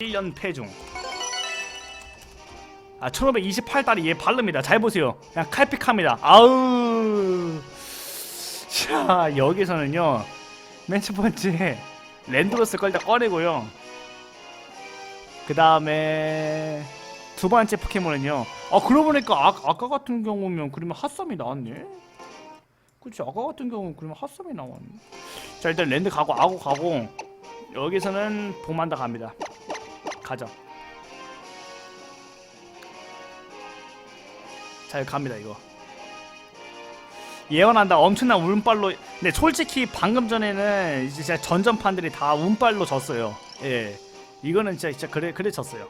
1년 패중. 아 1528달이 얘 바릅니다. 잘 보세요. 그냥 칼픽합니다. 아우. 자 여기서는요. 맨 첫 번째 랜드로스 걸 다 꺼내고요. 그 다음에 두 번째 포켓몬은요. 아 그러고 보니까 아, 아까 같은 경우면 그러면 핫썸이 나왔네? 그치 아까 같은 경우는 그러면 핫썸이 나왔네. 자 일단 랜드 가고 아고 가고 여기서는 복만다 갑니다 가자. 잘 갑니다 이거. 예언한다 엄청난 운빨로. 근데 솔직히 방금 전에는 이제 전전판들이 다 운빨로 졌어요. 예, 이거는 진짜 진짜 그래 그래 졌어요.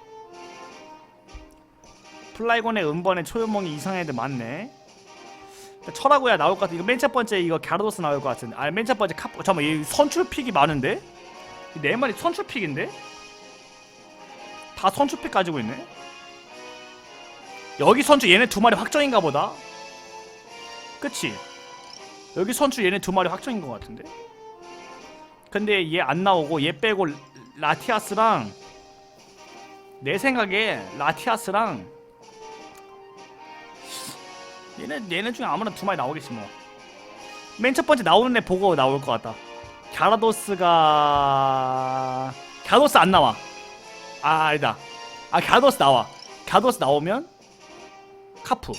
플라이곤의 음번에 초연몽이 이상한 애들 많네. 철하고야 나올 것 같아. 이거 맨 첫 번째 이거 갸르도스 나올 것 같은데. 아맨 첫 번째 카프. 잠깐만 얘 선출픽이 많은데? 이 네 마리 선출픽인데? 다 선수픽 가지고 있네. 여기 선수 얘네 두 마리 확정인가 보다. 그치? 여기 선수 얘네 두 마리 확정인 것 같은데. 근데 얘 안 나오고 얘 빼고 라티아스랑 내 생각에 라티아스랑 얘네 얘네 중에 아무나 두 마리 나오겠지 뭐. 맨 첫 번째 나오는 애 보고 나올 것 같다. 갸라도스가 갸라도스 안 나와. 아 아니다. 아 갸도스 나와. 갸도스 나오면 카프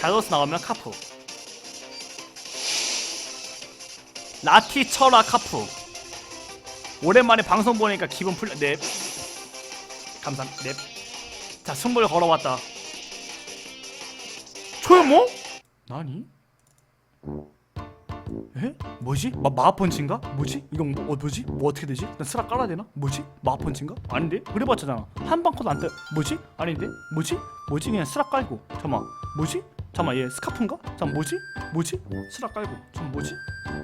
갸도스 나오면 카프 라티 철아 카프 오랜만에 방송 보니까 기분 풀려. 넵 감사 넵자 승부를 걸어왔다. 초연모? 나니? 에? 뭐지? 마, 마하펀치인가? 뭐지? 이건 뭐, 어, 뭐지? 뭐 어떻게 되지? 난 스라 깔아야 되나? 뭐지? 마하펀치인가? 아닌데? 그래봤잖아 한방 코드 안 떠. 뭐지? 아닌데? 뭐지? 뭐지? 그냥 스라 깔고 잠깐만 뭐지? 잠깐만 얘 스카프인가? 잠깐 뭐지? 뭐지? 스라 깔고 잠깐 뭐지?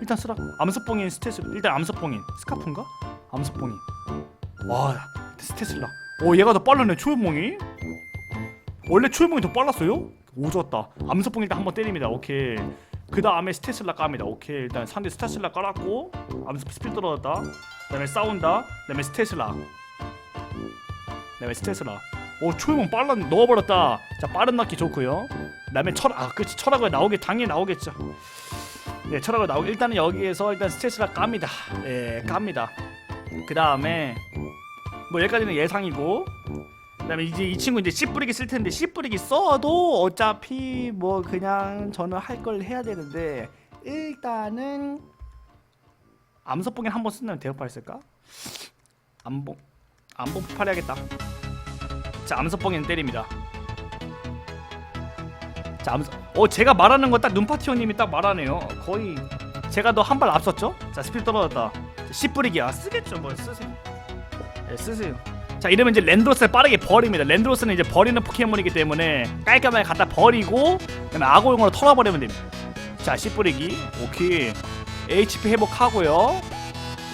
일단 스라 암석봉인 스테슬 일단 암석봉인 스카프인가? 암석봉인 와 스테슬라 오 얘가 더 빠르네 초연몽이 원래 초연몽이 더 빨랐어요? 오졌다 암석봉 일단 한번 때립니다 오케이 그 다음에 스테슬라 깝니다. 오케이 일단 상대 스테슬라 깔았고 암스 스피드 떨어졌다. 그 다음에 싸운다. 그 다음에 스테슬라. 그 다음에 스테슬라. 오 초용은 빨라 넣어버렸다. 자 빠른 낙기 좋고요. 그 다음에 철아 그치 철학을 나오게 당연히 나오겠죠. 네 철학을 나오게 일단은 여기에서 일단 스테슬라 깝니다. 예 깝니다. 그 다음에 뭐 여기까지는 예상이고 그다음에 이제 이 친구 이제 씨 뿌리기 쓸 텐데 씨 뿌리기 써도 어차피 뭐 그냥 저는 할 걸 해야 되는데 일단은 암석봉에 한번 쓴다면 대업할 쓸까? 암봉 암봉 폭발해야겠다. 자 암석봉에는 때립니다. 자 암석 어 제가 말하는 거딱 눈파티 형님이 딱 말하네요. 거의 제가 너 한 발 앞섰죠? 자 스피드 떨어졌다. 씨 뿌리기야 쓰겠죠 뭐 쓰세요. 네, 쓰세요. 자 이러면 이제 랜드로스를 빠르게 버립니다. 랜드로스는 이제 버리는 포켓몬이기 때문에 깔끔하게 갖다 버리고 그다음에 악어용으로 털어버리면 됩니다. 자 씨 뿌리기. 오케이. HP 회복하고요.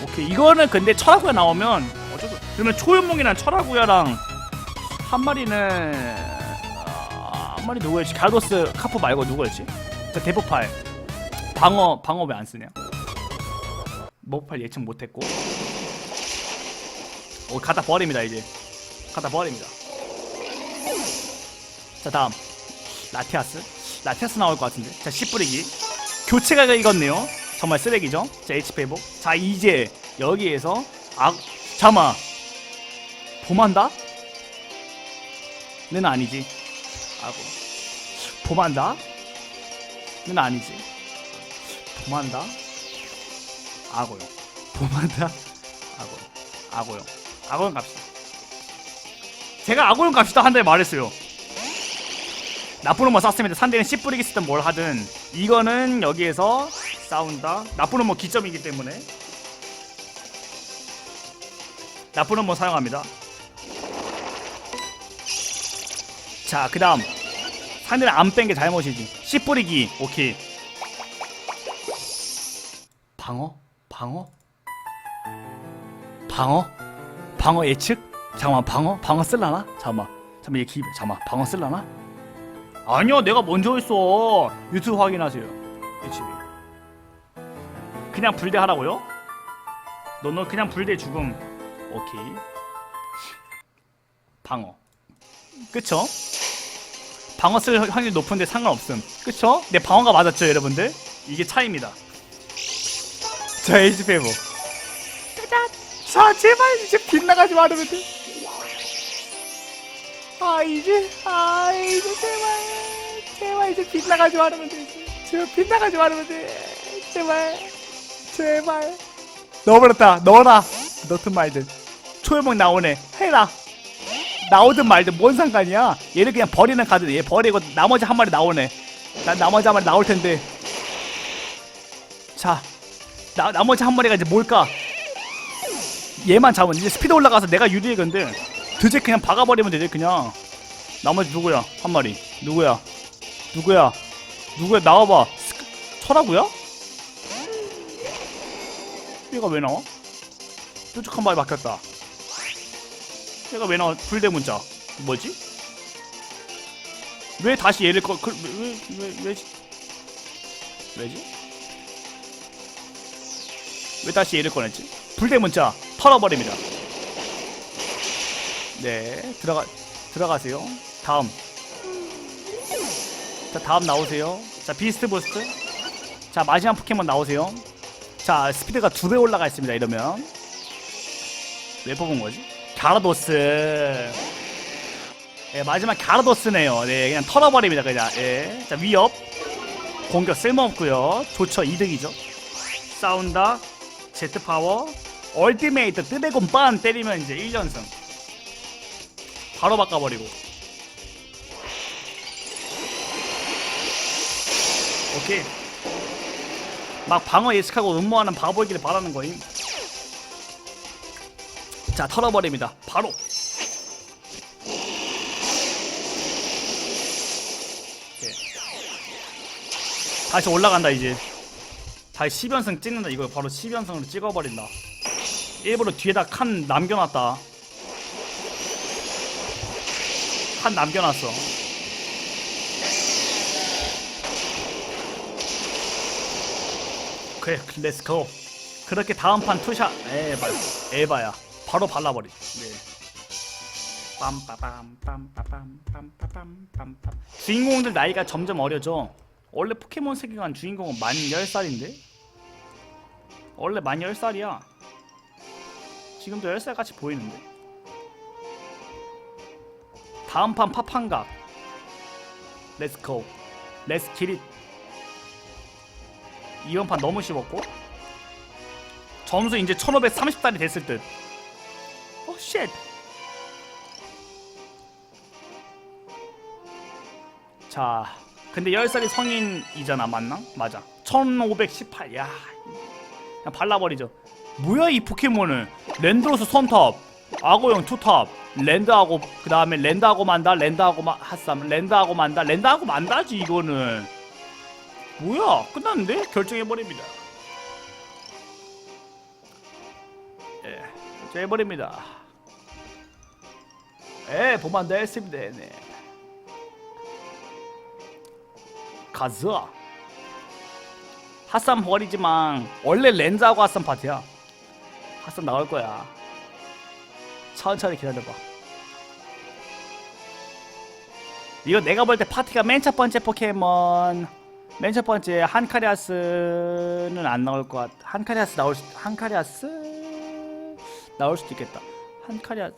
오케이. 이거는 근데 철학구야 나오면 수 그러면 초연몽이랑 철학구야랑 한 마리는 아, 한 마리 누구였지? 가도스 카프 말고 누구였지? 자 대폭발. 방어 방어 왜 안 쓰냐? 모폭발 예측 못했고 오 갖다 버립니다 이제. 갖다 버립니다. 자 다음. 라티아스. 라티아스 나올 것 같은데. 자 씨뿌리기. 교체가 익었네요. 정말 쓰레기죠? 자 HP 회복 자 이제 여기에서 아 잠아. 봄한다? 는 아니지. 아고. 봄한다? 는 아니지. 봄한다? 아고요. 봄한다? 아고요 아고요 악어용 갑시다. 제가 악어용 갑시다 한 달 말했어요. 나쁜 놈만 쐈습니다. 상대는 씨 뿌리기 쓰든 뭘 하든 이거는 여기에서 싸운다. 나쁜 놈뭐 기점이기 때문에 나쁜 놈뭐 사용합니다. 자, 그 다음 상대는 안 뺀 게 잘못이지. 씨 뿌리기 오케이. 방어? 방어? 방어? 방어 예측? 잠깐만 방어? 방어 쓸라나? 잠깐만 잠깐만 얘 기... 잠깐만 방어 쓸라나? 아니요 내가 먼저 했어 유튜브 확인하세요 예측 그냥 불대 하라고요? 너너 그냥 불대 죽음 오케이 방어 그쵸? 방어 쓸 확률 높은데 상관없음 그쵸? 내 방어가 맞았죠 여러분들? 이게 차이입니다 자 HP 회복 자 제발 이제 빗나가지 말으면 돼 아 이제 아 이제 제발 제발 이제 빗나가지 말으면 돼. 이제. 제발 빗나가지 말으면 돼. 제발 제발. 넣어버렸다. 넣어라. 넣든 말든. 초연목 나오네. 해라. 나오든 말든 뭔 상관이야? 얘를 그냥 버리는 카드 얘 버리고 나머지 한 마리 나오네. 난 나머지 한 마리 나올 텐데. 자 나, 나머지 한 마리가 이제 뭘까 얘만 잡으면 이제 스피드 올라가서 내가 유리해 근데. 드제 그냥 박아버리면 되지 그냥. 나머지 누구야? 한 마리. 누구야? 누구야? 누구야? 나와봐. 철하구야 얘가 왜 나와? 뾰족한 발이 박혔다. 얘가 왜 나와? 불대 문자. 뭐지? 왜 다시 얘를 꺼 그, 왜, 왜, 왜, 왜지? 왜지? 왜 다시 얘를 꺼냈지 불대 문자 털어버립니다. 네 들어가 들어가세요. 다음. 자 다음 나오세요. 자 비스트 부스트. 자 마지막 포켓몬 나오세요. 자 스피드가 두 배 올라가 있습니다 이러면. 왜 뽑은 거지? 가라도스. 예 마지막 가라도스네요. 네 그냥 털어버립니다 그냥. 예 자 위협. 공격 쓸모없고요. 조처 이득이죠. 싸운다 제트 파워 얼티메이트 뜨대곤 빤 때리면 이제 1연승. 바로 바꿔버리고. 오케이. 막 방어 예측하고 음모하는 바보이기를 바라는 거임. 자 털어버립니다. 바로. 오케이. 다시 올라간다 이제 다시 10연승 찍는다 이거 바로 10연승으로 찍어버린다 일부러 뒤에다 칸 남겨놨다 칸 남겨놨어 그래 렛츠고 그렇게 다음 판 투샷 에바 에바야 바로 발라버리 네. 주인공들 나이가 점점 어려져 원래 포켓몬 세계관 주인공은 만 10살인데 원래 만 10살이야 지금도 10살 같이 보이는데 다음 판 파판각 렛츠고 렛츠 기릿 이번 판 너무 쉬웠고 점수 이제 1530달이 됐을 듯 어, 쉣. 자, 근데 10살이 성인이잖아, 맞나? 맞아. 1518. 야. 그냥 발라버리죠. 뭐야, 이 포켓몬을. 랜드로스 손톱, 아고용 투톱, 랜드하고, 그 다음에 랜드하고 만다, 랜드하고 마, 핫삼, 랜드하고 만다, 랜드하고 만다지, 이거는. 뭐야, 끝났는데? 결정해버립니다. 예, 결정해버립니다. 예, 보만다 했습니다, 네. 가자. 핫삼 버리지만 원래 렌즈하고 핫삼 파티야. 핫삼 나올 거야. 천천히 기다려봐. 이거 내가 볼 때 파티가 맨 첫 번째 포켓몬 맨 첫 번째 한카리아스는 안 나올 것 같. 한카리아스 나올 수 한카리아스 나올 수도 있겠다. 한카리아스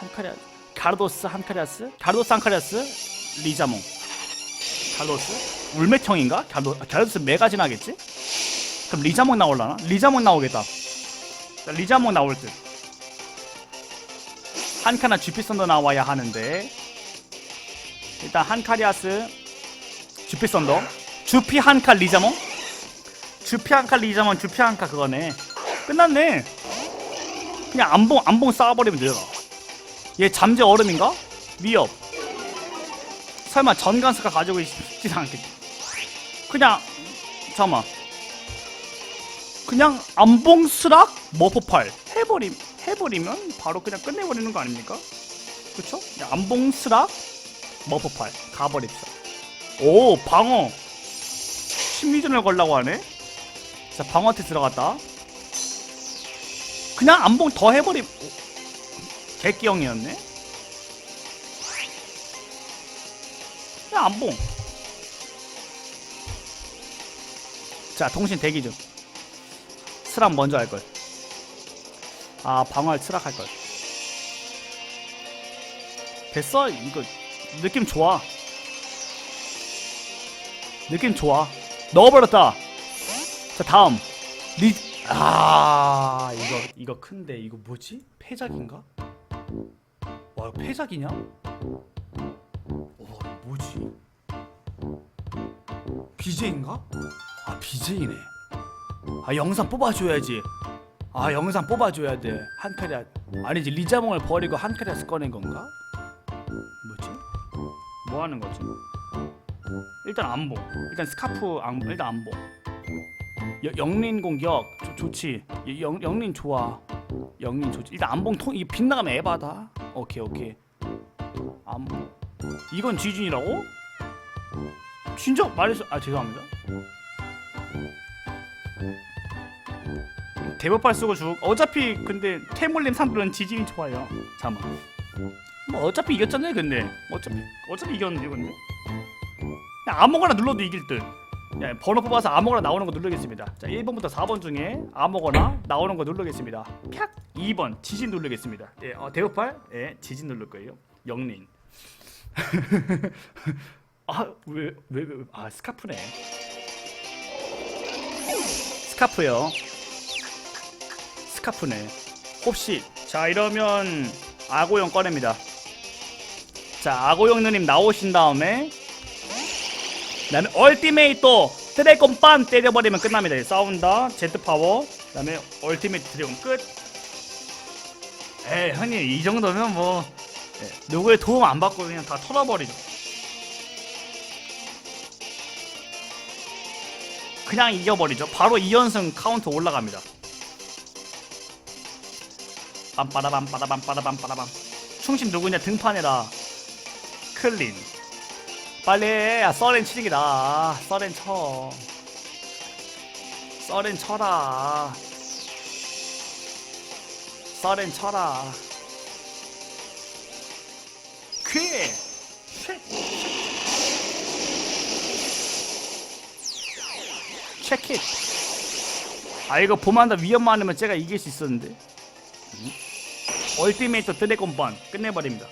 한카리아스 가르도스 한카리아스 가르도스 한카리아스 리자몽 가르도스 울메청인가? 가르도, 가르도스 메가 지 나겠지? 그럼 리자몽 나올라나? 리자몽 나오겠다. 자, 리자몽 나올 듯. 한카나 주피선도 나와야 하는데 일단 한카리아스 주피선도 주피 한카 리자몽 주피 한카 리자몽 주피 한카 그거네 끝났네 그냥 안봉 안봉 쌓아버리면 돼요 얘 잠재 얼음인가? 위협 설마 전간스가 가지고 있진 않겠지 그냥 잠깐만. 그냥 안봉수락 머포팔 해버림 해버리면 바로 그냥 끝내버리는 거 아닙니까? 그쵸? 그냥 안봉수락 머포팔 가버립시다. 오 방어! 심리전을 걸라고 하네? 자 방어한테 들어갔다. 그냥 안봉 더 해버림. 객기형이었네? 그냥 안봉 자 통신 대기 중 스락 먼저 할걸. 아 방어할 스락 할걸. 됐어? 이거 느낌 좋아. 느낌 좋아. 넣어버렸다. 자 다음. 리... 아 이거 이거 큰데. 이거 뭐지? 폐작인가? 와 폐작이냐? 와 뭐지? BJ인가? 아 BJ네. 아 영상 뽑아줘야지. 아 영상 뽑아줘야 돼 한 카리아 아니지 리자몽을 버리고 한 카리아스 꺼낸 건가? 뭐지? 뭐 하는 거지? 일단 안보. 일단 스카프 안 일단 안보. 여- 영린 공격. 좋, 좋지. 여- 영, 영린 좋아. 영린 좋지. 일단 안봉 통 이게 빗나가면 에바다. 오케이 오케이. 안봉 이건 지준이라고? 진짜 말했어 아 죄송합니다 대법발 쓰고 죽 어차피 근데 태물림 상들은 지진이 좋아요 잠깐만 뭐 어차피 이겼잖아요 근데 어차피 어차피 이겼는데 근데 그냥 아무거나 눌러도 이길 듯 야, 번호 뽑아서 아무거나 나오는 거 누르겠습니다. 자, 1번부터 4번 중에 아무거나 나오는 거 누르겠습니다. 캬! 2번 지진 누르겠습니다. 예, 어, 대우팔? 예, 지진 누를 거예요. 영린. 아, 왜, 왜, 왜, 아, 스카프네. 스카프요. 스카프네. 혹시, 자, 이러면 아고형 꺼냅니다. 자, 아고형 누님 나오신 다음에 그다음에 얼티메이터 드래곤 빰 때려버리면 끝납니다. 싸운다. 제트 파워. 그다음에 얼티메이트 드래곤 끝. 에이 형님 이 정도면 뭐 예, 누구의 도움 안 받고 그냥 다 털어버리죠. 그냥 이겨버리죠. 바로 2연승 카운트 올라갑니다. 빰빠라밤 빠라밤 빠라밤 빠라밤. 충신 누구냐 등판해라. 클린. 빨리 해. 야, 써렌 치기다. 써렌 쳐. 써렌 쳐라. 써렌 쳐라. 퀴! 체킷. 아 이거 보만다 위험 많으면 제가 이길 수 있었는데. 음? 얼티메이터 드래곤 번 끝내버립니다.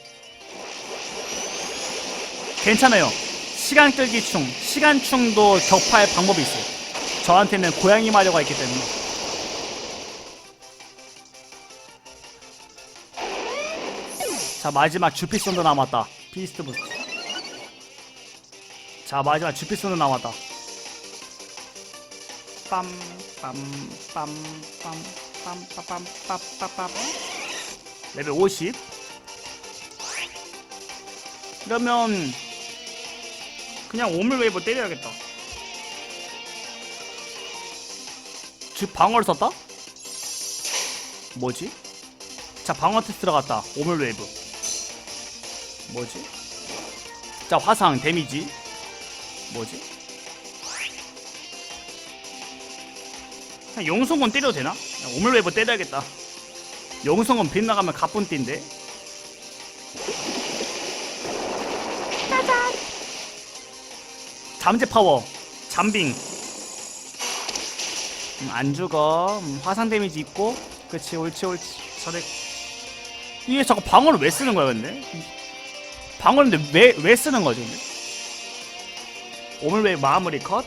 괜찮아요. 시간 끌기 충, 시간 충도 격파할 방법이 있어요. 저한테는 고양이 마녀가 있기 때문에. 자 마지막 주피선도 남았다. 비스트 부스트. 자 마지막 주피선도 남았다. 빰빰빰빰빰빰빰빰빰 레벨 50 이러면 그냥 오물 웨이브 때려야겠다. 즉 방어를 썼다? 뭐지? 자 방어 테스트 들어갔다. 오물 웨이브. 뭐지? 자 화상 데미지. 뭐지? 그냥 용성건 때려도 되나? 그냥 오물 웨이브 때려야겠다. 용성건 빗나가면 가뿐띠인데. 잠재 파워 잠빙. 음, 안 죽어. 음, 화상 데미지 있고. 그치 옳지 옳지. 저래. 이게 자꾸 방어를 왜 쓰는 거야 근데? 방어를 근데 왜, 왜 쓰는 거지 근데? 왜 마무리 컷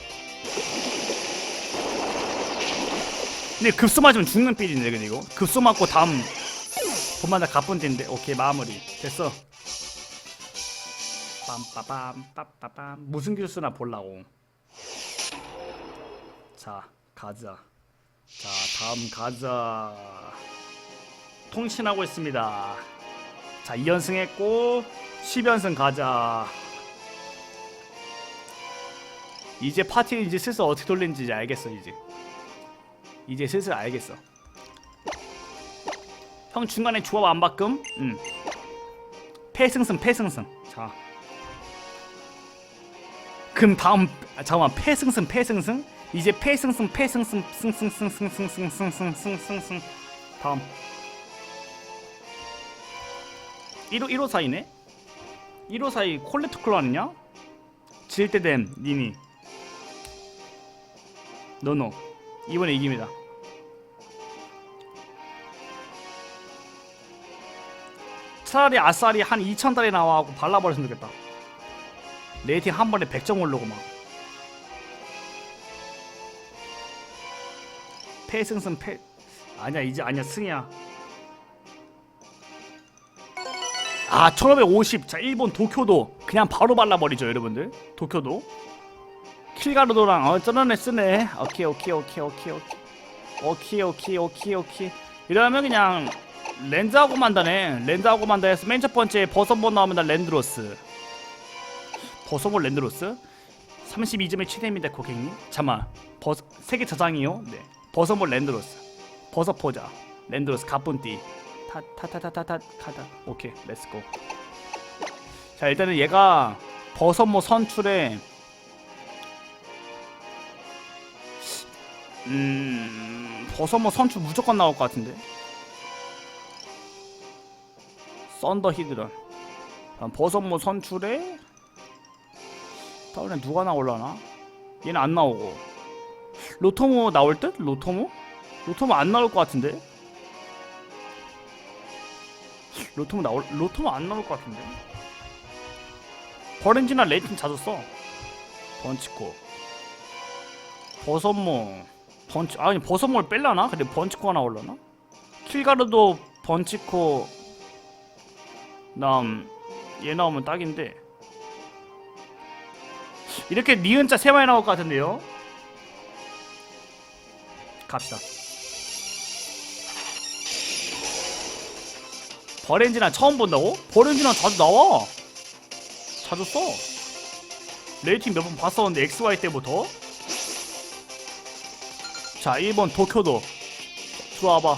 근데 급소 맞으면 죽는 필인데 근데 이거. 급소 맞고 다음 본마다 가뿐인데 오케이 마무리. 됐어. 빰빠밤 빠빠밤 무슨 기술 쓰나 볼라고. 자 가자. 자 다음 가자. 통신하고 있습니다. 자 2연승 했고 10연승 가자. 이제 파티를 이제 슬슬 어떻게 돌리는지 이제 알겠어 이제 이제 슬슬 알겠어 형 중간에 조합 안 바꿈? 응 패승승 패승승 자 그럼 다음 아, 잠깐만 패승승 패승승 이제 패승승 패승승 승승승승승승승승승승승 다음 1호 1호 사이네 1호 사이 콜레트클로 아니냐? 질때됨 니니 노노 이번에 이깁니다. 차라리 아싸리 한 2천달에 나와갖고 발라버렸으면 좋겠다. 레이팅 한 번에 100점 오르고 막. 패승승 패. 아니야 이제 아니야 승이야. 아 1550. 자 일본 도쿄도 그냥 바로 발라버리죠 여러분들. 도쿄도 킬가르도랑 어 저런 애 쓰네. 오케이 오케이 오케이 오케이 오케이. 오케이 오케이 오케이 오케이. 이러면 그냥 렌즈하고 만다네. 렌즈하고 만다 해서 맨 첫 번째 버섯본 나오면 나 랜드로스. 버섯본 랜드로스? 32점의 최대입니다 고객님. 잠만 버섯 세계 저장이요? 네. 버섯본 랜드로스. 버섯 포자. 랜드로스 가뿐띠. 타타타타타타 타타 오케이 렛츠고. 자 일단은 얘가 버섯모 선출에 음 버섯모 선출 무조건 나올 것 같은데. 썬더 히드런 버섯모 선출에 다음에 누가 나올라나? 얘는 안 나오고. 로토모 나올 듯? 로토모? 로토모 안 나올 것 같은데? 로토모 나올 로토모 안 나올 것 같은데? 버렌지나 레이팅 자주 써 번치코. 버섯모 번치 아니 버섯모를 뺄라나? 근데 번치코가 나올라나? 킬가르도 번치코 다음 얘 나오면 딱인데. 이렇게 니은자 세 마리 나올 것 같은데요? 갑시다. 버렌지나 처음 본다고? 버렌지나 자주 나와? 자주 써. 레이팅 몇 번 봤었는데 XY 때부터 자 1번 도쿄도 들어와봐